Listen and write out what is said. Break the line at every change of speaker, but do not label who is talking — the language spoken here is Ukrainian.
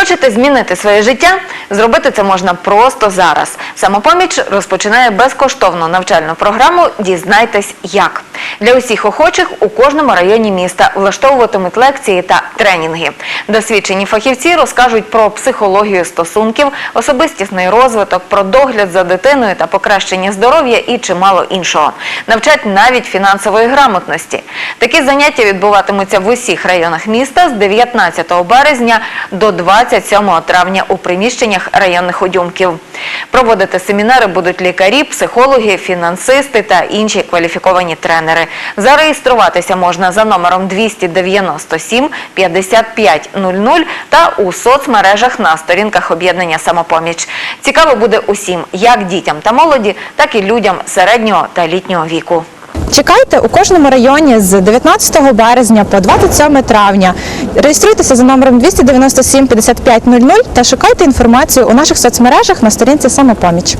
Хочете змінити своє життя? Зробити це можна просто зараз. Самопоміч розпочинає безкоштовну навчальну програму Дізнайтесь як. Для усіх охочих у кожному районі міста влаштовуватимуть лекції та тренінги. Досвідчені фахівці розкажуть про психологію стосунків, особистісний розвиток, про догляд за дитиною та покращення здоров'я і чимало іншого. Навчать навіть фінансової грамотності. Такі заняття відбуватимуться в усіх районах міста з 19 березня до 27 травня у приміщеннях районних одюмків. Проводити семінари будуть лікарі, психологи, фінансисти та інші кваліфіковані тренери. Зареєструватися можна за номером 297 55 00 та у соцмережах на сторінках об'єднання «Самопоміч». Цікаво буде усім, як дітям та молоді, так і людям середнього та літнього віку.
Чекайте у кожному районі з 19 березня по 27 травня. Реєструйтеся за номером 297 55 00 та шукайте інформацію у наших соцмережах на сторінці Самопоміч.